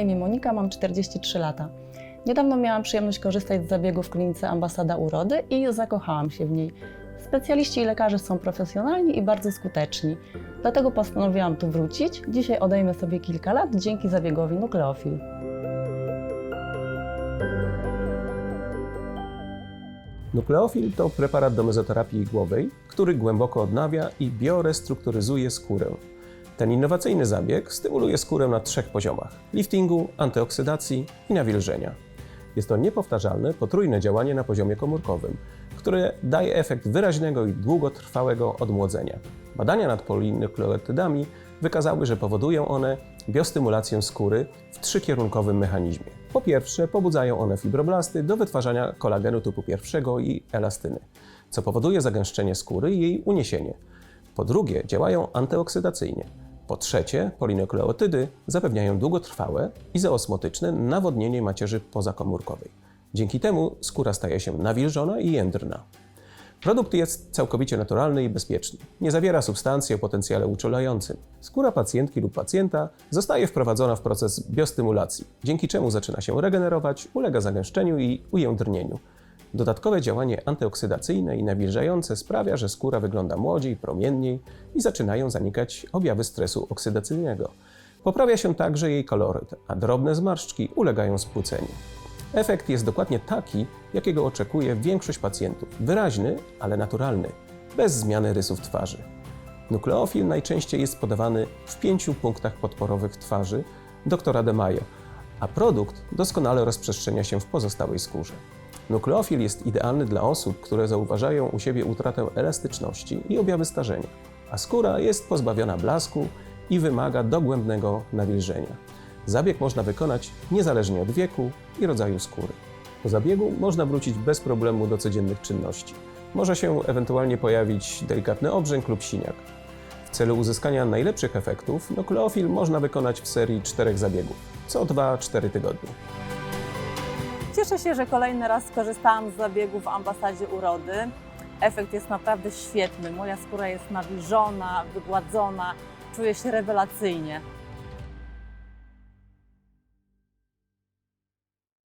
na imię Monika, mam 43 lata. Niedawno miałam przyjemność korzystać z zabiegu w klinice Ambasada Urody i zakochałam się w niej. Specjaliści i lekarze są profesjonalni i bardzo skuteczni. Dlatego postanowiłam tu wrócić. Dzisiaj odejmę sobie kilka lat dzięki zabiegowi Nukleofil. Nukleofil to preparat do mezoterapii igłowej, który głęboko odnawia i biorestrukturyzuje skórę. Ten innowacyjny zabieg stymuluje skórę na trzech poziomach: liftingu, antyoksydacji i nawilżenia. Jest to niepowtarzalne, potrójne działanie na poziomie komórkowym, które daje efekt wyraźnego i długotrwałego odmłodzenia. Badania nad polinukleotydami wykazały, że powodują one biostymulację skóry w trzykierunkowym mechanizmie. Po pierwsze, pobudzają one fibroblasty do wytwarzania kolagenu typu pierwszego i elastyny, co powoduje zagęszczenie skóry i jej uniesienie. Po drugie, działają antyoksydacyjnie. Po trzecie, polinukleotydy zapewniają długotrwałe, izoosmotyczne nawodnienie macierzy pozakomórkowej. Dzięki temu skóra staje się nawilżona i jędrna. Produkt jest całkowicie naturalny i bezpieczny. Nie zawiera substancji o potencjale uczulającym. Skóra pacjentki lub pacjenta zostaje wprowadzona w proces biostymulacji, dzięki czemu zaczyna się regenerować, ulega zagęszczeniu i ujędrnieniu. Dodatkowe działanie antyoksydacyjne i nawilżające sprawia, że skóra wygląda młodziej, promienniej i zaczynają zanikać objawy stresu oksydacyjnego. Poprawia się także jej koloryt, a drobne zmarszczki ulegają spłuceniu. Efekt jest dokładnie taki, jakiego oczekuje większość pacjentów. Wyraźny, ale naturalny, bez zmiany rysów twarzy. Nukleofil najczęściej jest podawany w pięciu punktach podporowych twarzy doktora De Mayo, a produkt doskonale rozprzestrzenia się w pozostałej skórze. Nukleofil jest idealny dla osób, które zauważają u siebie utratę elastyczności i objawy starzenia, a skóra jest pozbawiona blasku i wymaga dogłębnego nawilżenia. Zabieg można wykonać niezależnie od wieku i rodzaju skóry. Po zabiegu można wrócić bez problemu do codziennych czynności. Może się ewentualnie pojawić delikatny obrzęk lub siniak. W celu uzyskania najlepszych efektów, nukleofil można wykonać w serii czterech zabiegów, co 2-4 tygodnie. Cieszę się, że kolejny raz skorzystałam z zabiegu w ambasadzie urody. Efekt jest naprawdę świetny. Moja skóra jest nawilżona, wygładzona, czuję się rewelacyjnie.